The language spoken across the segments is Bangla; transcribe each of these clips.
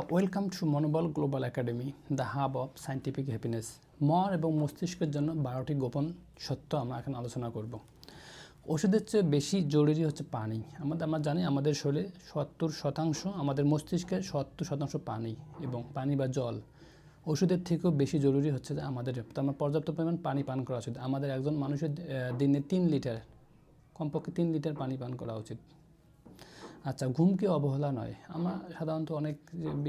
Welcome to Manobal global academy the hub of scientific happiness মন এবং মস্তিষ্কের জন্য বারোটি গোপন সত্য আমরা এখন আলোচনা করব। ওষুধের চেয়ে বেশি জরুরি হচ্ছে পানি। আমাদের আমরা জানি আমাদের শরীরে সত্তর শতাংশ, আমাদের মস্তিষ্কের সত্তর শতাংশ পানি এবং পানি বা জল। ওষুধের থেকেও বেশি জরুরি হচ্ছে যে আমাদের আমরা পর্যাপ্ত পরিমাণ পানি পান করা উচিত। আমাদের একজন মানুষের দিনে তিন লিটার, কমপক্ষে তিন লিটার পানি পান করা উচিত। আচ্ছা ঘুমকে অবহেলা নয়। আমরা সাধারণত অনেক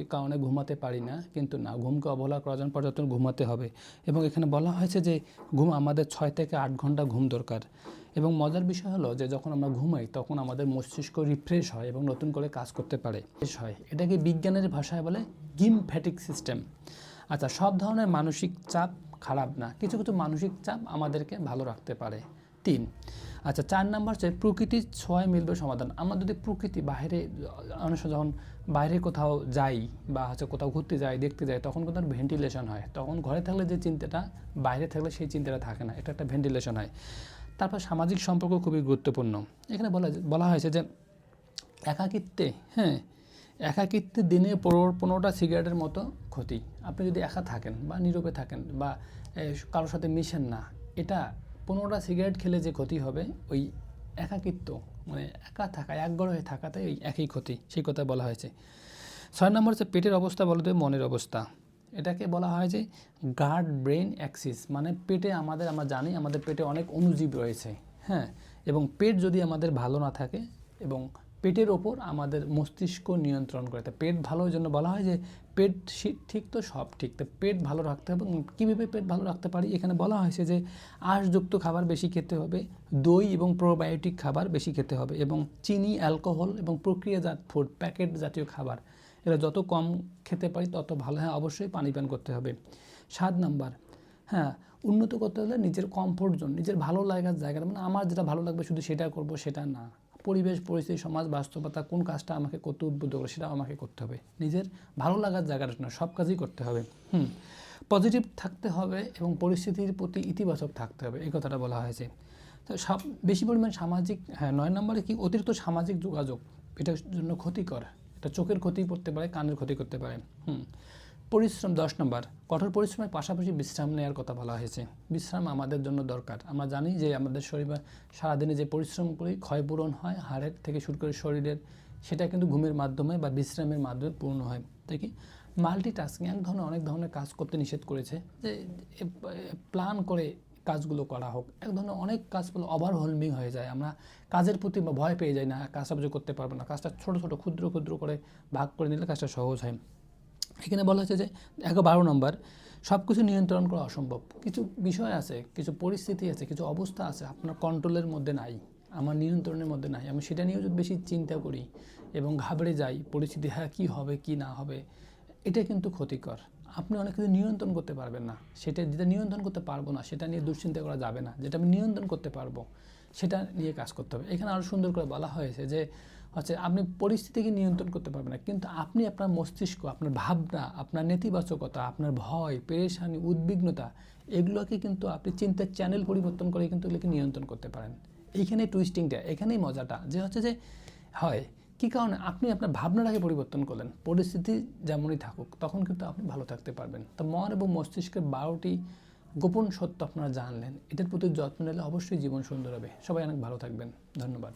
কারণে ঘুমাতে পারি না, কিন্তু না, ঘুমকে অবহেলা করার জন্য পর্যাপ্ত ঘুমাতে হবে। এবং এখানে বলা হয়েছে যে, ঘুম আমাদের ছয় থেকে আট ঘণ্টা ঘুম দরকার। এবং মজার বিষয় হলো যে, যখন আমরা ঘুমাই, তখন আমাদের মস্তিষ্ক রিফ্রেশ হয় এবং নতুন করে কাজ করতে পারে। রিফ্রেশ হয়। এটাকে বিজ্ঞানের ভাষায় বলে গিম ফ্যাটিক সিস্টেম আচ্ছা সব ধরনের মানসিক চাপ খারাপ না। কিছু কিছু মানসিক চাপ আমাদেরকে ভালো রাখতে পারে। তিন। আচ্ছা চার নাম্বার হচ্ছে প্রকৃতির ছয় মিলবে সমাধান। আমরা যদি প্রকৃতি বাইরে অনেক যখন বাইরে কোথাও যাই বা হচ্ছে কোথাও ঘুরতে যাই, দেখতে যাই, তখন কিন্তু ভেন্টিলেশন হয়। তখন ঘরে থাকলে যে চিন্তাটা, বাইরে থাকলে সেই চিন্তাটা থাকে না। এটা একটা ভেন্টিলেশন হয়। তারপর সামাজিক সম্পর্ক খুবই গুরুত্বপূর্ণ। এখানে বলা বলা হয়েছে যে একাকিত্বে হ্যাঁ একাকিত্বে দিনে পনেরো, পনেরোটা সিগারেটের মতো ক্ষতি। আপনি যদি একা থাকেন বা নীরবে থাকেন বা কারোর সাথে মিশেন না, এটা পনেরোটা সিগারেট খেলে যে ক্ষতি হবে, ওই একাকিত্ব মানে একা থাকা, একগড় হয়ে থাকাতে ওই একই ক্ষতি, সেই কথা বলা হয়েছে। ছয় নম্বর হচ্ছে পেটের অবস্থা বলতে মনের অবস্থা। এটাকে বলা হয় যে গার্ড ব্রেন অ্যাক্সিস মানে পেটে আমাদের, আমরা জানি আমাদের পেটে অনেক অনুজীব রয়েছে হ্যাঁ? এবং পেট যদি আমাদের ভালো না থাকে এবং পেটের ওপর আমাদের মস্তিষ্ক নিয়ন্ত্রণ করে। তা পেট ভালোর জন্য বলা হয় যে পেট ঠিক তো সব ঠিক। তো পেট ভালো রাখতে হবে। কীভাবে পেট ভালো রাখতে পারি? এখানে বলা হয়েছে যে আঁশযুক্ত খাবার বেশি খেতে হবে, দই এবং প্রোবায়োটিক খাবার বেশি খেতে হবে এবং চিনি, অ্যালকোহল এবং প্রক্রিয়াজাত ফুড, প্যাকেট জাতীয় খাবার। এরা যত কম খেতে পারি তত ভালো। হ্যাঁ অবশ্যই পানি পান করতে হবে। সাত নাম্বার। হ্যাঁ উন্নত করতে হলে নিজের কমফোর্ট জোন নিজের ভালো লাগার জায়গাটা। মানে আমার যেটা ভালো লাগবে শুধু সেটা করব, সেটা না। পরিবেশ, পরিস্থিতি, সমাজ, বাস্তবতা কোন কাজটা আমাকে করতে উদ্বুদ্ধ করে সেটা আমাকে করতে হবে। নিজের ভালো লাগার জায়গাটা না সব কাজই করতে হবে। হুম পজিটিভ থাকতে হবে এবং পরিস্থিতির প্রতি ইতিবাচক থাকতে হবে, এই কথাটা বলা হয়েছে। তো সব, বেশি পরিমাণ সামাজিক হ্যাঁ নয় নম্বরে কি অতিরিক্ত সামাজিক যোগাযোগ, এটার জন্য ক্ষতিকর, এটা চোখের ক্ষতি করতে পারে, কানের ক্ষতি করতে পারে। হুম পরিশ্রম, দশ নম্বর। কঠোর পরিশ্রমের পাশাপাশি বিশ্রাম নেওয়ার কথা বলা হয়েছে। বিশ্রাম আমাদের জন্য দরকার। আমরা জানি যে আমাদের শরীরে সারাদিনে যে পরিশ্রম করি ক্ষয়পূরণ হয়, হাড়ের থেকে শুরু করে শরীরের, সেটা কিন্তু ঘুমের মাধ্যমে বা বিশ্রামের মাধ্যমে পূর্ণ হয়। তাই কি মাল্টিটাস্কিং এক ধরনের, অনেক ধরনের কাজ করতে নিষেধ করেছে যে প্ল্যান করে কাজগুলো করা হোক। এক ধরনের অনেক কাজগুলো ওভারহোলমিং হয়ে যায়। আমরা কাজের প্রতি ভয় পেয়ে যাই না কাজটা করতে পারব না। কাজটা ছোটো ছোটো, ক্ষুদ্র ক্ষুদ্র করে ভাগ করে নিলে কাজটা সহজ হয়। এখানে বলা হচ্ছে যে এক বারো নম্বর সব কিছু নিয়ন্ত্রণ করা অসম্ভব। কিছু বিষয় আছে, কিছু পরিস্থিতি আছে, কিছু অবস্থা আছে আপনার কন্ট্রোলের মধ্যে নাই, আমার নিয়ন্ত্রণের মধ্যে নাই। আমি সেটা নিয়েও যদি বেশি চিন্তা করি এবং ঘাবড়ে যাই, পরিস্থিতি হ্যাঁ কী হবে, কি না হবে, এটা কিন্তু ক্ষতিকর। আপনি অনেক কিছু নিয়ন্ত্রণ করতে পারবেন না। সেটা যেটা নিয়ন্ত্রণ করতে পারব না, সেটা নিয়ে দুশ্চিন্তা করা যাবে না। যেটা আমি নিয়ন্ত্রণ করতে পারব, সেটা নিয়ে কাজ করতে হবে। এখানে আরও সুন্দর করে বলা হয়েছে যে, হচ্ছে আপনি পরিস্থিতিকে নিয়ন্ত্রণ করতে পারবেন না। কিন্তু আপনি আপনার মস্তিষ্ক, আপনার ভাবনা, আপনার নেতিবাচকতা, আপনার ভয়, পেরেশানি, উদ্বিগ্নতা, এগুলোকে কিন্তু আপনি চিন্তার চ্যানেল পরিবর্তন করে কিন্তু এগুলোকে নিয়ন্ত্রণ করতে পারেন। এইখানে টুইস্টিংটা এখানেই মজাটা। যে হচ্ছে যে, হয় কী কারণে আপনি আপনার ভাবনাটাকে পরিবর্তন করলেন? পরিস্থিতি যেমনই থাকুক, তখন কিন্তু আপনি ভালো থাকতে পারবেন। তো মন এবং মস্তিষ্কের বারোটি গোপন সত্য আপনারা জানলেন। এটার প্রতি যত্ন নিলে অবশ্যই জীবন সুন্দর হবে। সবাই অনেক ভালো থাকবেন। ধন্যবাদ।